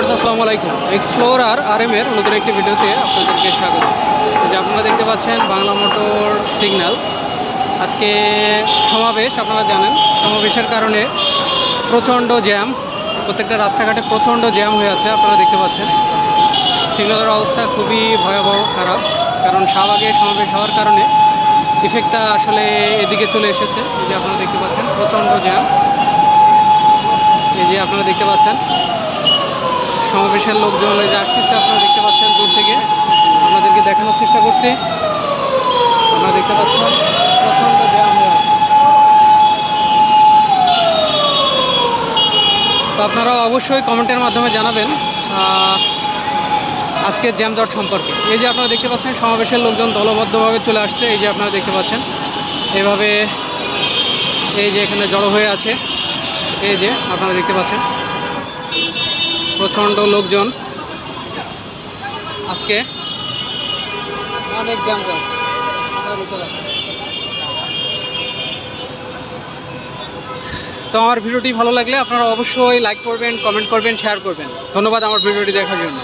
আসসালামু আলাইকুম। এক্সপ্লোরার আর এম এর নতুন একটি ভিডিওতে আপনাদেরকে স্বাগত। যে আপনারা দেখতে পাচ্ছেন বাংলা মোটর সিগন্যাল। আজকে সমাবেশ, আপনারা জানেন, সমাবেশের কারণে প্রচণ্ড জ্যাম। প্রত্যেকটা রাস্তাঘাটে প্রচণ্ড জ্যাম হয়ে আছে, আপনারা দেখতে পাচ্ছেন। সিগন্যালের অবস্থা খুবই ভয়াবহ, খারাপ। কারণ শাহবাগে সমাবেশ হওয়ার কারণে ইফেক্টটা আসলে এদিকে চলে এসেছে। এই যে আপনারা দেখতে পাচ্ছেন, প্রচণ্ড জ্যাম। এই যে আপনারা দেখতে পাচ্ছেন সমাবেশের লোকজন এই যে আসতেছে, আপনারা দেখতে পাচ্ছেন দূর থেকে। আপনাদেরকে দেখানোর চেষ্টা করছি। আপনারা দেখতে পাচ্ছেন প্রচণ্ড আছে তো আপনারা অবশ্যই কমেন্টের মাধ্যমে জানাবেন আজকের জ্যাম জট সম্পর্কে। এই যে আপনারা দেখতে পাচ্ছেন, সমাবেশের লোকজন দলবদ্ধভাবে চলে আসছে। এই যে আপনারা দেখতে পাচ্ছেন, এভাবে এই যে এখানে জড়ো হয়ে আছে। এই যে আপনারা দেখতে পাচ্ছেন প্রচণ্ড লোকজন। আজকে অনেক ব্যায়াম তো আমার ভিডিওটি ভালো লাগলে আপনারা অবশ্যই লাইক করবেন কমেন্ট করবেন শেয়ার করবেন। ধন্যবাদ আমার ভিডিওটি দেখার জন্য।